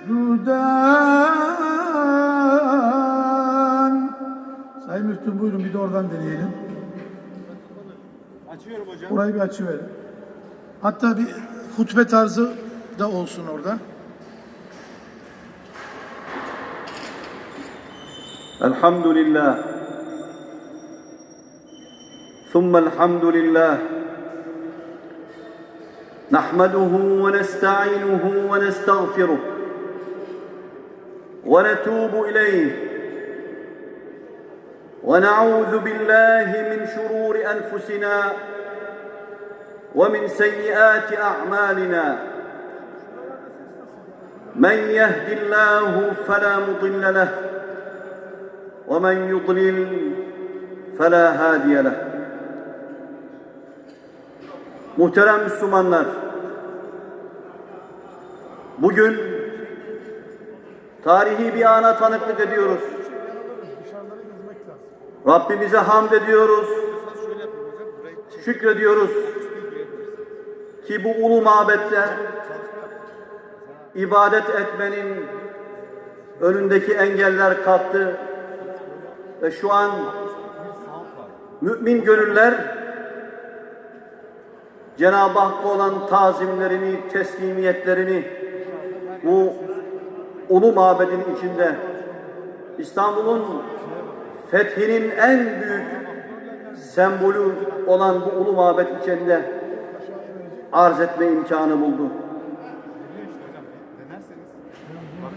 يسجدان Sayın Müftüm buyurun bir de oradan deneyelim. Açıyorum hocam. Orayı bir açıverin. Hatta bir hutbe tarzı da olsun orada. الحمد لله ثم الحمد لله نحمده ونستعينه ونستغفره ونتوب إليه. ونعوذ بالله من شرور أنفسنا ومن سيئات أعمالنا. من يهد الله فلا مضل له ومن يضلل فلا هادي له. Muhterem Müslümanlar, bugün tarihi bir ana tanıklık ediyoruz. Rabbimize hamd ediyoruz, şükrediyoruz ki bu ulu mabette ibadet etmenin önündeki engeller kalktı ve şu an mümin gönüller Cenab-ı Hakk'a olan tazimlerini, teslimiyetlerini bu ulu mabedin içinde İstanbul'un fethinin en büyük sembolü olan bu ulu mabet içinde arz etme imkanı buldu.